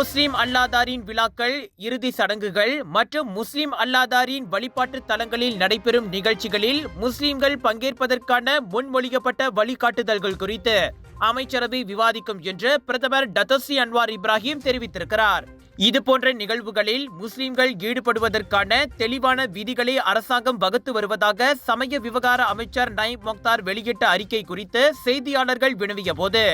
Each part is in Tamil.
முஸ்லிம் அல்லாதாரின் விழாக்கள் இறுதி சடங்குகள் மற்றும் முஸ்லிம் அல்லாதாரின் வழிபாட்டு தலங்களில் நடைபெறும் நிகழ்ச்சிகளில் முஸ்லிம்கள் பங்கேற்பதற்கான முன்மொழியப்பட்ட வழிகாட்டுதல்கள் குறித்து அமைச்சரவை விவாதிக்கும் என்று பிரதமர் டத்தோஸ்ரீ அன்வார் இப்ராஹிம் தெரிவித்திருக்கிறார். இதுபோன்ற நிகழ்வுகளில் முஸ்லிம்கள் ஈடுபடுவதற்கான தெளிவான விதிகளை அரசாங்கம் வகுத்து வருவதாக சமய விவகார அமைச்சர் நயீப் மொக்தார் வெளியிட்ட அறிக்கை குறித்து செய்தியாளர்கள் வினவிய போது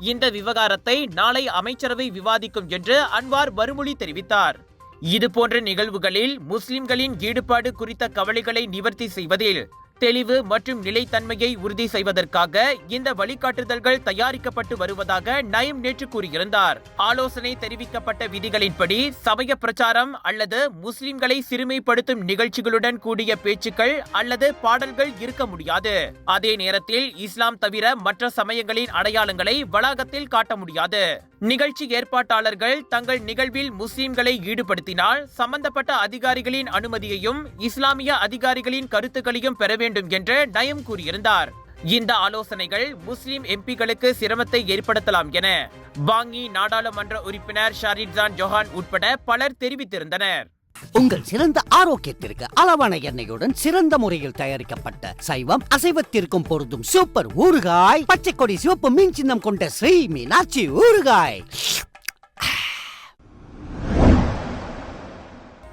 இந்த விவகாரத்தை நாளை அமைச்சரவை விவாதிக்கும் என்று அன்வார் மறுமொழி தெரிவித்தார். இதுபோன்ற நிகழ்வுகளில் முஸ்லிம்களின் ஈடுபாடு குறித்த கவலைகளை நிவர்த்தி செய்வதில் தெளிவு மற்றும் நிலைத்தன்மையை உறுதி செய்வதற்காக இந்த வழிகாட்டுதல்கள் தயாரிக்கப்பட்டு வருவதாக நயம் நேற்று கூறியிருந்தார். ஆலோசனை தெரிவிக்கப்பட்ட விதிகளின்படி சமய பிரச்சாரம் அல்லது முஸ்லிம்களை சிறுமைப்படுத்தும் நிகழ்ச்சிகளுடன் கூடிய பேச்சுக்கள் அல்லது பாடல்கள் இருக்க முடியாது. அதே நேரத்தில் இஸ்லாம் தவிர மற்ற சமயங்களின் அடையாளங்களை வளாகத்தில் காட்ட முடியாது. நிகழ்ச்சி ஏற்பாட்டாளர்கள் தங்கள் நிகழ்வில் முஸ்லிம்களை ஈடுபடுத்தினால் சம்பந்தப்பட்ட அதிகாரிகளின் அனுமதியையும் இஸ்லாமிய அதிகாரிகளின் கருத்துக்களையும் பெற வேண்டும் என்று நயம் கூறியிருந்தார். இந்த ஆலோசனைகள் முஸ்லிம் எம்பிகளுக்கு சிரமத்தை ஏற்படுத்தலாம் என பாங்கி நாடாளுமன்ற உறுப்பினர் ஷாரிட்ஜான் ஜொஹான் உட்பட பலர் தெரிவித்திருந்தனர். உங்கள் சிறந்த ஆரோக்கியத்திற்கு அளவான எண்ணெயுடன் சிறந்த முறையில் தயாரிக்கப்பட்ட சைவம் அசைவத்திற்கும் பொருந்தும் சூப்பர் ஊறுகாய் பச்சை கொடி சிவப்பு மீன் சின்னம் கொண்ட ஸ்ரீ மீனாட்சி ஊறுகாய்.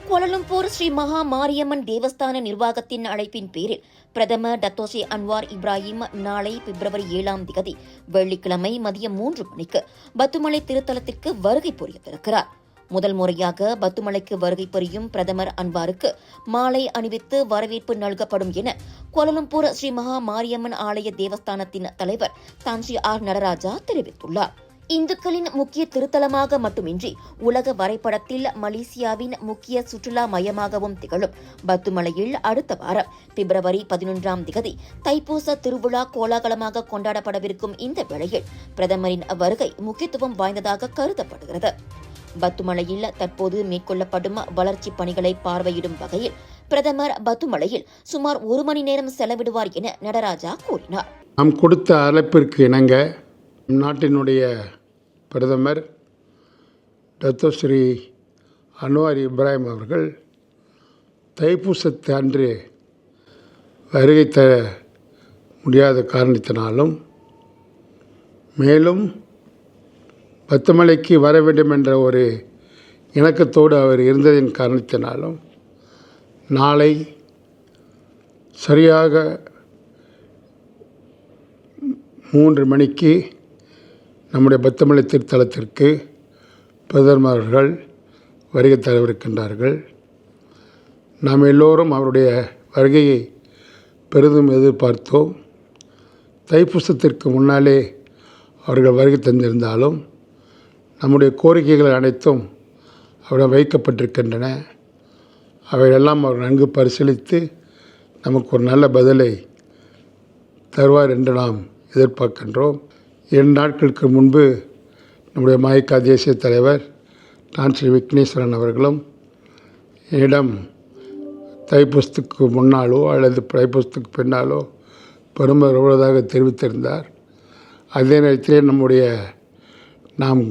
கோலலம்பூர் ஸ்ரீ மகா மாரியம்மன் தேவஸ்தான நிர்வாகத்தின் அழைப்பின் பேரில் பிரதமர் டத்தோசி அன்வார் இப்ராஹிம் நாளை பிப்ரவரி ஏழாம் திகதி வெள்ளிக்கிழமை மதியம் மூன்று மணிக்கு பத்துமலை திருத்தலத்திற்கு வருகை புரியவிருக்கிறார். முதல் முறையாக பத்துமலைக்கு வருகை புரியும் பிரதமர் அன்வாருக்கு மாலை அணிவித்து வரவேற்பு நல்கப்படும் என கோலலம்பூர் ஸ்ரீ மகா மாரியம்மன் ஆலய தேவஸ்தானத்தின் தலைவர் தான்சி ஆர் நடராஜா தெரிவித்துள்ளார். இந்துக்களின் முக்கிய திருத்தலமாக மட்டுமின்றி உலக வரைபடத்தில் மலேசியாவின் முக்கிய சுற்றுலா மையமாகவும் திகழும் பத்துமலையில் அடுத்த வாரம் பிப்ரவரி பதினொன்றாம் திகதி தைப்பூச திருவிழா கோலாகலமாக கொண்டாடப்படவிருக்கும் இந்த வேளையில் பிரதமரின் வருகை முக்கியத்துவம் வாய்ந்ததாக கருதப்படுகிறது. பத்துமலையில் தற்போது மேற்கொள்ளப்படும் வளர்ச்சிப் பணிகளை பார்வையிடும் வகையில் பிரதமர் பத்துமலையில் சுமார் ஒரு மணி நேரம் செலவிடுவார் என நடராஜா கூறினார். நாம் கொடுத்த அழைப்பிற்கு இணங்க நாட்டினுடைய பிரதமர் டத்தோஸ்ரீ அன்வார் இப்ராஹிம் அவர்கள் தைப்பூசத்து அன்று வருகை தர முடியாத காரணத்தினாலும் மேலும் பத்துமலைக்கு வர வேண்டும் என்ற ஒரு இணக்கத்தோடு அவர் இருந்ததின் காரணத்தினாலும் நாளை சரியாக மூன்று மணிக்கு நம்முடைய பத்தமலை திருத்தலத்திற்கு பிரதமர் அவர்கள் வருகை தரவிருக்கின்றார்கள். நாம் எல்லோரும் அவருடைய வருகையை பெரிதும் எதிர்பார்த்தோம். தைப்பூசத்திற்கு முன்னாலே அவர்கள் வருகை தந்திருந்தாலும் நம்முடைய கோரிக்கைகள் அனைத்தும் அவரிடம் வைக்கப்பட்டிருக்கின்றன. அவையெல்லாம் அவர் நன்கு பரிசீலித்து நமக்கு ஒரு நல்ல பதிலை தருவார் என்று நாம் எதிர்பார்க்கின்றோம். இரண்டு நாட்களுக்கு முன்பு நம்முடைய மாயக்கா தேசிய தலைவர் நான் ஸ்ரீ விக்னேஸ்வரன் அவர்களும் என்னிடம் தைப்பூசத்துக்கு முன்னாலோ அல்லது தைப்பூசத்துக்கு பின்னாலோ பெருமை வருவதாக தெரிவித்திருந்தார். அதே நேரத்திலே நம்முடைய நாம்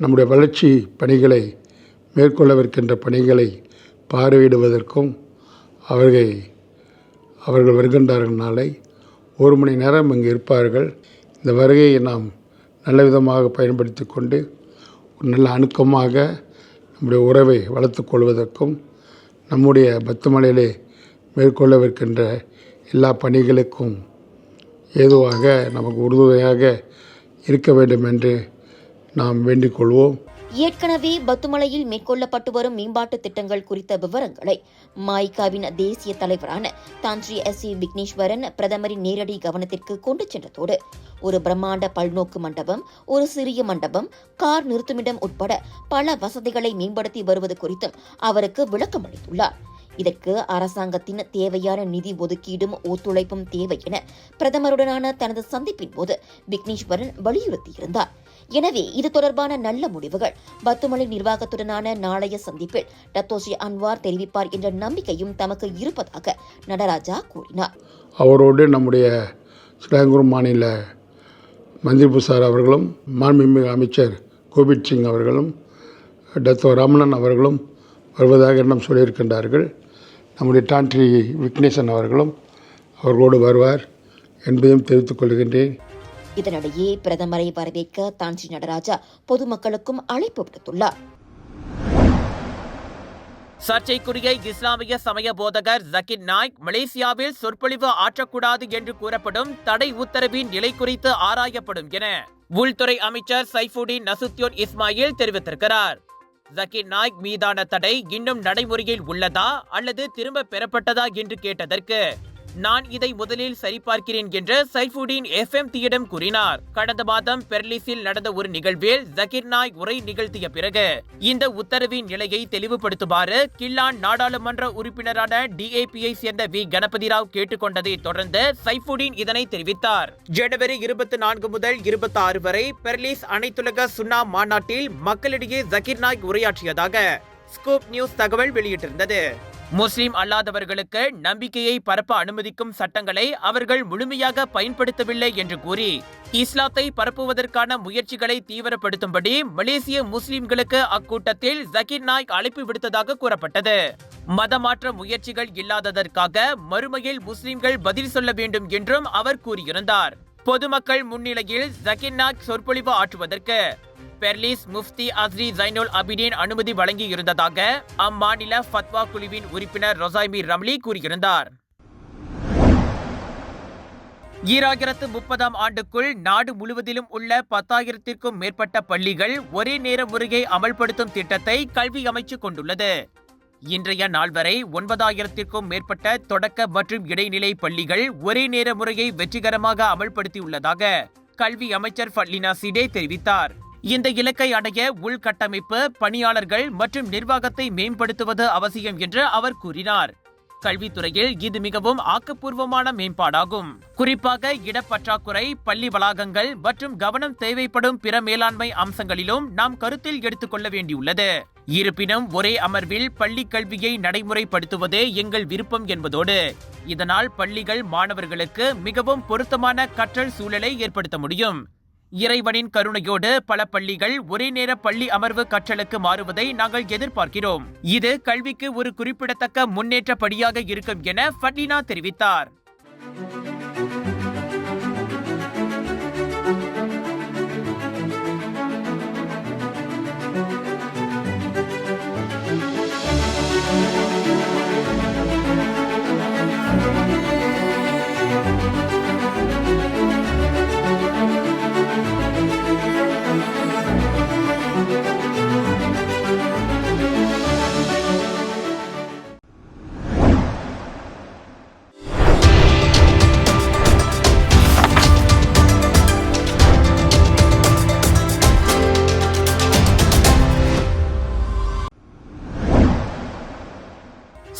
நம்முடைய வளர்ச்சி பணிகளை மேற்கொள்ளவிருக்கின்ற பணிகளை பார்வையிடுவதற்கும் அவர்கள் அவர்கள் வருகின்றார்கள் நாளை. ஒரு மணி நேரம் இங்கு இருப்பார்கள். இந்த வருகையை நாம் நல்ல விதமாக பயன்படுத்தி கொண்டு ஒரு நல்ல அணுக்கமாக நம்முடைய உறவை வளர்த்து கொள்வதற்கும் நம்முடைய பத்துமலையிலே மேற்கொள்ளவிருக்கின்ற எல்லா பணிகளுக்கும் ஏதுவாக நமக்கு உறுதுணையாக இருக்க வேண்டும் என்று நாம் வேண்டிக் கொள்வோம் ஏற்கனவே பத்துமலையில் மேற்கொள்ளப்பட்டு வரும் மேம்பாட்டு திட்டங்கள் குறித்த விவரங்களை மாய்காவின் தேசிய தலைவரான தாந்திரி எஸ் சி விக்னேஸ்வரன் பிரதமரின் நேரடி கவனத்திற்கு கொண்டு சென்றதோடு ஒரு பிரம்மாண்ட பல்நோக்கு மண்டபம் ஒரு சிறிய மண்டபம் கார் நிறுத்துமிடம் உட்பட பல வசதிகளை மேம்படுத்தி வருவது குறித்தும் அவருக்கு விளக்கம் அளித்துள்ளார். இதற்கு அரசாங்கத்தின் தேவையான நிதி ஒதுக்கீடும் ஒத்துழைப்பும் தேவை என பிரதமருடனான தனது சந்திப்பின் போது விக்னேஸ்வரன் வலியுறுத்தியிருந்தார். எனவே இது தொடர்பான நல்ல முடிவுகள். பத்துமலை நிர்வாகத்துடனான நாளைய சந்திப்பில் டத்தோஷி அன்வார் தெரிவிப்பார் என்ற நம்பிக்கையும் தமக்கு இருப்பதாக நடராஜா கூறினார். அவரோடு நம்முடைய சிலாங்கூர் மாநில மந்திரி புசார் அவர்களும் மாண்புமிகு அமைச்சர் கோபித் சிங் அவர்களும் டத்தோ ரமணன் அவர்களும் வருவதாக எண்ணம் சொல்லியிருக்கின்றார்கள். நம்முடைய டான்ட்ரி விக்னேசன் அவர்களும் அவர்களோடு வருவார் என்பதையும் தெரிவித்துக் கொள்கின்றேன். இதனிடையே பிரதமரை வரவேற்க தான்சி நடராஜா பொதுமக்களுக்கும் அழைப்பு விடுத்துள்ளார். சர்ச்சைக்குரிய இஸ்லாமிய சமய போதகர் ஜக்கிர் நாய்க் மலேசியாவில் சொற்பொழிவு ஆற்றக்கூடாது என்று கூறப்படும் தடை உத்தரவின் நிலை குறித்து ஆராயப்படும் என உள்துறை அமைச்சர் சைஃபுடின் நசுத்யோன் இஸ்மாயில் தெரிவித்திருக்கிறார். ஜக்கீர் நாய்க் மீதான தடை இன்னும் நடைமுறையில் உள்ளதா அல்லது திரும்ப பெறப்பட்டதா என்று கேட்டதற்கு நான் இதை முதலில் சரிபார்க்கிறேன் என்று சைஃபுடீன் எஃப்எம் தியிடம் கூறினார். கடந்த மாதம் பெர்லிஸில் நடந்த ஒரு நிகழ்வில் ஜகிர் நாய் உரை நிகழ்த்திய பிறகு இந்த உத்தரவின் நிலையை தெளிவுபடுத்துமாறு கில்லான் நாடாளுமன்ற உறுப்பினரான டிஏபியை சேர்ந்த வி. கணபதி ராவ் கேட்டுக்கொண்டதை தொடர்ந்து சைஃபுடீன் இதனை தெரிவித்தார். ஜனவரி இருபத்தி நான்கு முதல் இருபத்தி ஆறு வரை பெர்லிஸ் அனைத்துலக சுன்னா மாநாட்டில் மக்களிடையே ஜகிர் நாய்க் உரையாற்றியதாக ஸ்கூப் நியூஸ் தகவல் வெளியிட்டிருந்தது. முஸ்லிம் அல்லாதவர்களுக்கு நம்பிக்கையை பரப்ப அனுமதிக்கும் சட்டங்களை அவர்கள் முழுமையாக பயன்படுத்தவில்லை என்று கூறி இஸ்லாத்தை பரப்புவதற்கான முயற்சிகளை தீவிரப்படுத்தும்படி மலேசிய முஸ்லிம்களுக்கு அக்கூட்டத்தில் ஜகீர் நாய்க் அழைப்பு விடுத்ததாக கூறப்பட்டது. மதமாற்ற முயற்சிகள் இல்லாததற்காக மறுமையில் முஸ்லிம்கள் பதில் சொல்ல வேண்டும் என்றும் அவர் கூறியிருந்தார். பொதுமக்கள் முன்னிலையில் ஜகீர் நாய்க் சொற்பொழிவு ஆற்றுவதற்கு Perlis mufti Asri Zainul Abidin அனுமதி வழங்கியிருந்ததாக அம்மாநில ஃபத்வா குழுவின் உறுப்பினர் ரொசாய்மி ரம்லி கூறியிருந்தார். ஈராயிரத்து முப்பதாம் ஆண்டுக்குள் நாடு முழுவதிலும் உள்ள பத்தாயிரத்திற்கும் மேற்பட்ட பள்ளிகள் ஒரே நேர முறையை அமல்படுத்தும் திட்டத்தை கல்வி அமைச்சு கொண்டுள்ளது. இன்றைய நாள் வரை ஒன்பதாயிரத்திற்கும் மேற்பட்ட தொடக்க மற்றும் இடைநிலை பள்ளிகள் ஒரே நேர முறையை வெற்றிகரமாக அமல்படுத்தியுள்ளதாக கல்வி அமைச்சர் ஃபட்லினா சிடே தெரிவித்தார். இந்த இலக்கை அடைய உள்கட்டமைப்பு பணியாளர்கள் மற்றும் நிர்வாகத்தை மேம்படுத்துவது அவசியம் என்று அவர் கூறினார். கல்வித்துறையில் இது மிகவும் ஆக்கப்பூர்வமான மேம்பாடாகும். குறிப்பாக இடப்பற்றாக்குறை பள்ளி வளாகங்கள் மற்றும் கவனம் தேவைப்படும் பிற மேலாண்மை அம்சங்களிலும் நாம் கருத்தில் எடுத்துக்கொள்ள வேண்டியுள்ளது. இருப்பினும் ஒரே அமர்வில் பள்ளி கல்வியை நடைமுறைப்படுத்துவதே எங்கள் விருப்பம் என்பதோடு இதனால் பள்ளிகள் மாணவர்களுக்கு மிகவும் பொருத்தமான கற்றல் சூழலை ஏற்படுத்த முடியும். இறைவனின் கருணையோடு பல பள்ளிகள் ஒரே நேர பள்ளி அமர்வு கற்றலுக்கு மாறுவதை நாங்கள் எதிர்பார்க்கிறோம். இது கல்விக்கு ஒரு குறிப்பிடத்தக்க முன்னேற்ற படியாக இருக்கும் என ஃபட்லினா தெரிவித்தார்.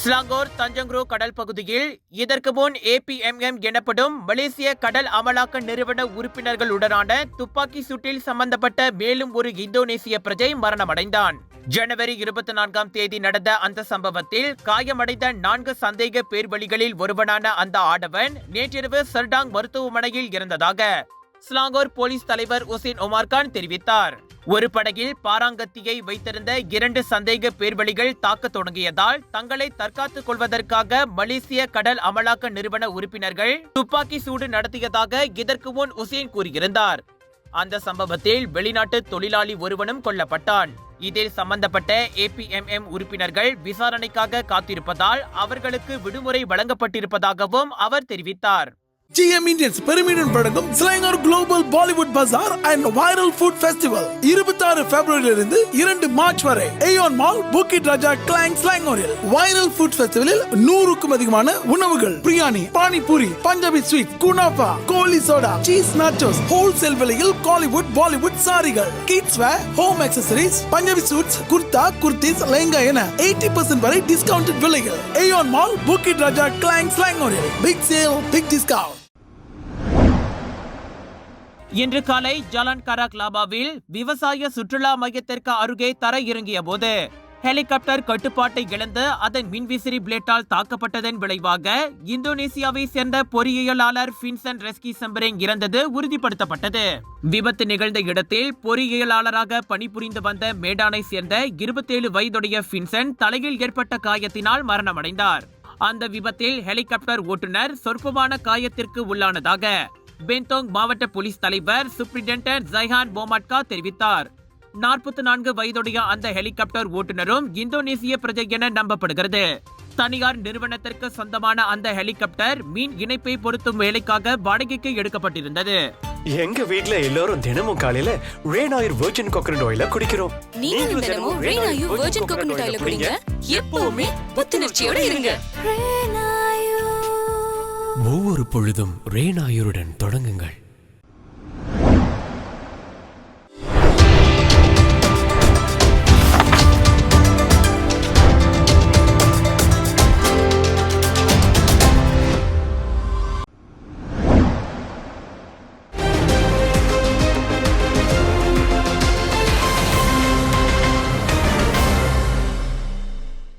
ஸ்லாங்கோர் தஞ்சங்குரு கடல் பகுதியில் இதற்கு முன் ஏபிஎம்எம் எனப்படும் மலேசிய கடல் அமலாக்க நிறுவன உறுப்பினர்களுடனான துப்பாக்கி சூட்டில் சம்பந்தப்பட்ட மேலும் ஒரு இந்தோனேசிய பிரஜை மரணமடைந்தான். ஜனவரி இருபத்தி நான்காம் தேதி நடந்த அந்த சம்பவத்தில் காயமடைந்த நான்கு சந்தேக பேர்வழிகளில் ஒருவனான அந்த ஆடவன் நேற்றிரவு சர்டாங் மருத்துவமனையில் இருந்ததாக ஸ்லாங்கோர் போலீஸ் தலைவர் உசேன் ஒமார்கான் தெரிவித்தார். ஒரு படகில் பாராங்கத்தியை வைத்திருந்த இரண்டு சந்தேக பேர்வழிகள் தாக்க தொடங்கியதால் தங்களை தற்காத்துக் கொள்வதற்காக மலேசிய கடல் அமலாக்க நிறுவன உறுப்பினர்கள் துப்பாக்கி சூடு நடத்தியதாக இதற்கு முன் உசேன் கூறியிருந்தார். அந்த சம்பவத்தில் வெளிநாட்டு தொழிலாளி ஒருவனும் கொல்லப்பட்டான். இதில் சம்பந்தப்பட்ட ஏபிஎம்எம் உறுப்பினர்கள் விசாரணைக்காக காத்திருப்பதால் அவர்களுக்கு விடுமுறை வழங்கப்பட்டிருப்பதாகவும் அவர் தெரிவித்தார். ஜிஎம் Indians பெருமிடன் வழங்கும் Selangor global Bollywood Bazaar and viral food festival இருபத்தாறு பிப்ரவரியிலிருந்து இரண்டு மார்ச் வரை Aeon mall Bukit Raja Klang ஸ்லாங்கோரில் viral food ஃபெஸ்டிவலில் நூறுக்கும் அதிகமான உணவுகள். Biryani panipuri Punjabi sweet kunafa goli soda cheese nachos wholesale விலையில் Kollywood Bollywood சாரிகள். Kids wear home accessories Punjabi suits kurta kurtis lehenga என எயிட்டி பர்சன்ட் வரை டிஸ்கவுண்ட் விலைகள். AEON mall Bukit Raja Klang ஸ்லாங்கோரில் big sale big discount இன்று காலை ஜலான் கராக் லாபாவில் விவசாய சுற்றுலா மையத்திற்கு அருகே தர இறங்கிய போது ஹெலிகாப்டர் கட்டுப்பாட்டை இழந்து அதன் மின்விசிறி பிளேட்டால் தாக்கப்பட்டதன் விளைவாக இந்தோனேசியாவை சேர்ந்த பொறியியலாளர் பின்சன் ரெஸ்கி சம்பரிங் இறந்தது உறுதிப்படுத்தப்பட்டது. விபத்து நிகழ்ந்த இடத்தில் பொறியியலாளராக பணிபுரிந்து வந்த மேடானை சேர்ந்த இருபத்தேழு வயதுடைய பின்சன் தலையில் ஏற்பட்ட காயத்தினால் மரணமடைந்தார். அந்த விபத்தில் ஹெலிகாப்டர் ஓட்டுநர் சொற்பமான காயத்திற்கு உள்ளானதாக பென்தோங் மாவட்ட போலீஸ் தலைவர் சூப்பரிண்டென்டன்ட் ஜைஹான் போமாட்கா தெரிவித்தார். நாற்பத்தி நான்கு வயதுடைய அந்த ஹெலிகாப்டர் ஓட்டுநரும் இந்தோனேசிய பிரஜை என நம்பப்படுகிறது. தனியார் நிறுவனத்திற்கு சொந்தமான அந்த ஹெலிகாப்டர் மீன் இணைப்பை பொருத்தும் வேலைக்காக வாடகைக்கு எடுக்கப்பட்டிருந்தது. எங்க வீட்ல எல்லாரும் தினமும் காலையில ரெயின் ஆயில் வெர்ஜின் கோகனட் ஆயில குடிக்கிறோம். நீங்களும் தினமும் ரெயின் ஆயில் வெர்ஜின் கோகனட் ஆயில குடிங்க. எப்பவுமே புத்துணர்ச்சியோட இருங்க. ஒவ்வொரு பொழுதும் ரெயின் தொடங்குங்கள்.